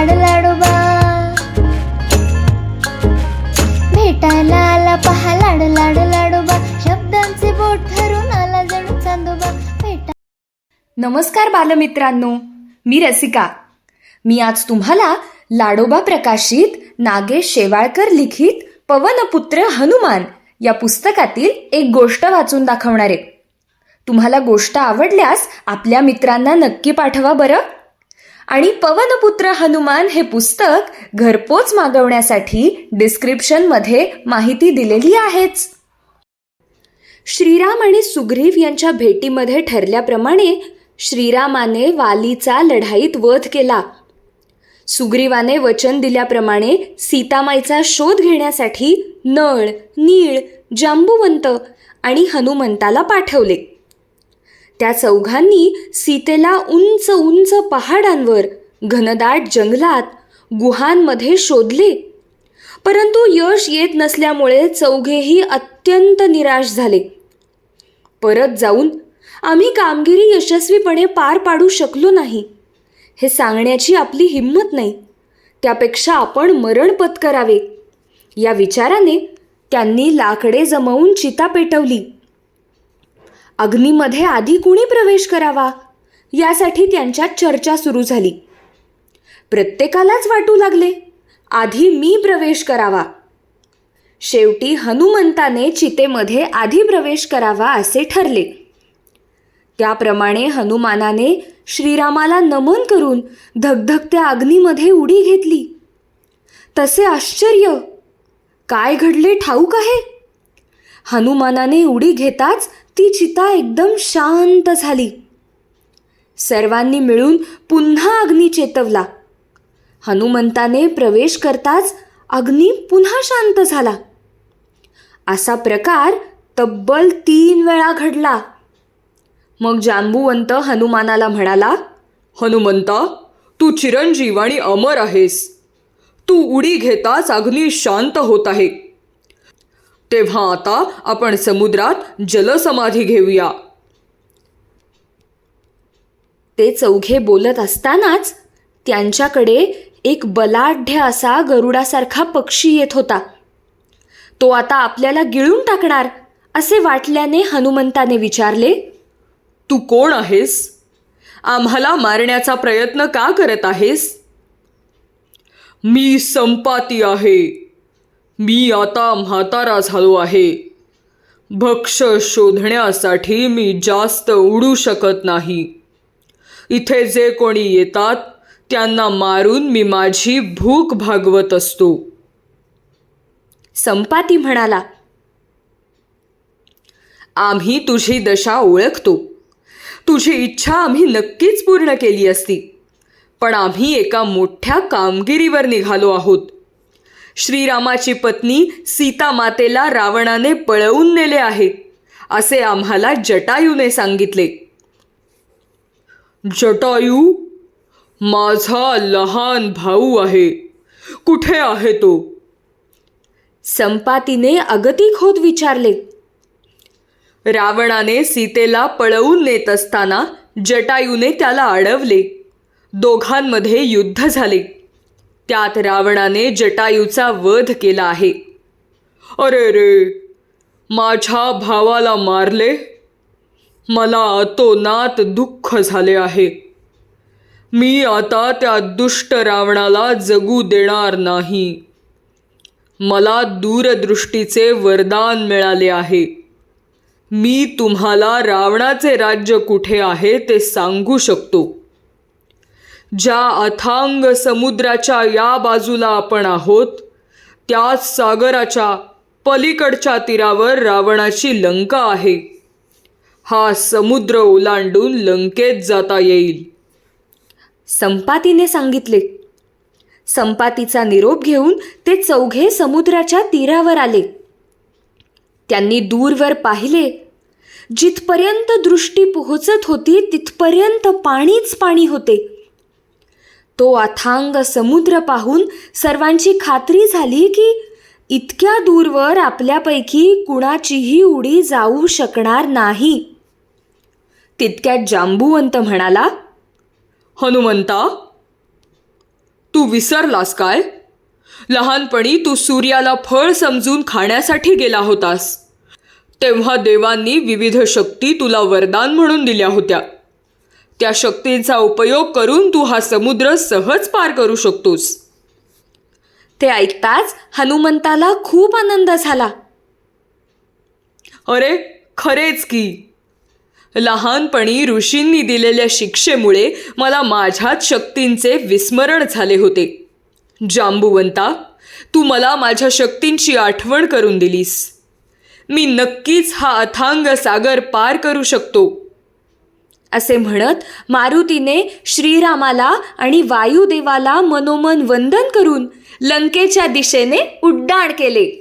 लाड लाडोबा भेटायला आला पहा लाड लाड लाडोबा शब्दांचे बोट ठरून आला जणू चांदोबा. भेटा नमस्कार बालमित्रांनो मी रसिका. मी आज तुम्हाला लाडोबा प्रकाशित नागेश शेवाळकर लिखित पवनपुत्र हनुमान या पुस्तकातील एक गोष्ट वाचून दाखवणार आहे. तुम्हाला गोष्ट आवडल्यास आपल्या मित्रांना नक्की पाठवा बरं. आणि पवनपुत्र हनुमान हे पुस्तक घरपोच मागवण्यासाठी डिस्क्रिप्शनमध्ये माहिती दिलेली आहेच. श्रीराम आणि सुग्रीव यांच्या भेटीमध्ये ठरल्याप्रमाणे श्रीरामाने वालीचा लढाईत वध केला. सुग्रीवाने वचन दिल्याप्रमाणे सीतामाईचा शोध घेण्यासाठी नळ नीळ जांबुवंत आणि हनुमंताला पाठवले. त्या चौघांनी सीतेला उंच उंच पहाडांवर घनदाट जंगलात गुहांमध्ये शोधले. परंतु यश येत नसल्यामुळे चौघेही अत्यंत निराश झाले. परत जाऊन आम्ही कामगिरी यशस्वीपणे पार पाडू शकलो नाही. हे सांगण्याची आपली हिंमत नाही. त्यापेक्षा आपण मरण पत्करावे. या विचाराने त्यांनी लाकडे जमवून चिता पेटवली. अग्नीमध्ये आधी कुणी प्रवेश करावा? यासाठी त्यांच्यात चर्चा सुरू झाली. प्रत्येकालाच वाटू लागले आधी मी प्रवेश करावा. शेवटी हनुमंताने चितेमध्ये आधी प्रवेश करावा असे ठरले. त्याप्रमाणे हनुमानाने श्रीरामाला नमन करून धगधगत्या अग्नीमध्ये उडी घेतली. तसे आश्चर्य! काय घडले ठाऊक आहे? हनुमानाने उडी घेताच ती चिता एकदम शांत झाली. सर्वांनी मिळून पुन्हा अग्नी चेतवला. हनुमंताने प्रवेश करताच अग्नी पुन्हा शांत झाला. असा प्रकार तब्बल तीन वेळा घडला. मग जांबुवंत हनुमानाला म्हणाला हनुमंता तू चिरंजीव आणि अमर आहेस. तू उडी घेताच अग्नी शांत होत आहे. तेव्हा आता आपण समुद्रात जलसमाधी घेऊया. ते चौघे बोलत असतानाच त्यांच्याकडे एक बलाढ्य असा गरुडासारखा पक्षी येत होता. तो आता आपल्याला गिळून टाकणार असे वाटल्याने हनुमंताने विचारले तू कोण आहेस? आम्हाला मारण्याचा प्रयत्न का करत आहेस? मी संपाती आहे. मी आता म्हातारा झालो आहे. भक्ष शोधण्यासाठी मी जास्त उडू शकत नाही. इथे जे कोणी येतात त्यांना मारून मी माझी भूक भागवत असतो. संपाती म्हणाला आम्ही तुझी दशा ओळखतो. तुझी इच्छा आम्ही नक्कीच पूर्ण केली असती. पण आम्ही एका मोठ्या कामगिरीवर निघालो आहोत. श्रीरामाची पत्नी सीता मातेला रावणाने पळवून नेले आहे असे आम्हाला जटायूने सांगितले. जटायू माझा लहान भाऊ आहे कुठे आहे तो? संपातीने अगतिक होत विचारले. रावणाने सीतेला पळवून नेत असताना जटायूने त्याला अडवले. दोघांमध्ये युद्ध झाले. त्यात रावणाने जटायूचा वध केला आहे. अरे रे माझ्या भावाला मारले? मला अतोनात दुःख झाले आहे. मी आता त्या दुष्ट रावणाला जगू देणार नाही. मला दूरदृष्टीचे वरदान मिळाले आहे. मी तुम्हाला रावणाचे राज्य कुठे आहे ते सांगू शकतो. ज्या अथांग समुद्राच्या या बाजूला आपण आहोत त्याच सागराच्या पलीकडच्या तीरावर रावणाची लंका आहे. हा समुद्र ओलांडून लंकेत जाता येईल. संपातीने सांगितले. संपातीचा निरोप घेऊन ते चौघे समुद्राच्या तीरावर आले. त्यांनी दूरवर पाहिले. जिथपर्यंत दृष्टी पोहोचत होती तिथपर्यंत पाणीच पाणी होते. तो अथांग समुद्र पाहून सर्वांची खात्री झाली की इतक्या दूरवर आपल्यापैकी कुणाचीही उडी जाऊ शकणार नाही. तितक्यात जांबुवंत म्हणाला हनुमंता तू विसरलास काय? लहानपणी तू सूर्याला फळ समजून खाण्यासाठी गेला होतास. तेव्हा देवांनी विविध शक्ती तुला वरदान म्हणून दिल्या होत्या. त्या शक्तींचा उपयोग करून तू हा समुद्र सहज पार करू शकतोस. ते ऐकताच हनुमंताला खूप आनंद झाला. अरे खरेच की. लहानपणी ऋषींनी दिलेल्या शिक्षेमुळे मला माझ्याच शक्तींचे विस्मरण झाले होते. जांबुवंता तू मला माझ्या शक्तींची आठवण करून दिलीस. मी नक्कीच हा अथांग सागर पार करू शकतो. असे म्हणत मारुतीने श्रीरामाला आणि वायुदेवाला मनोमन वंदन करून लंकेच्या दिशेने उड्डाण केले.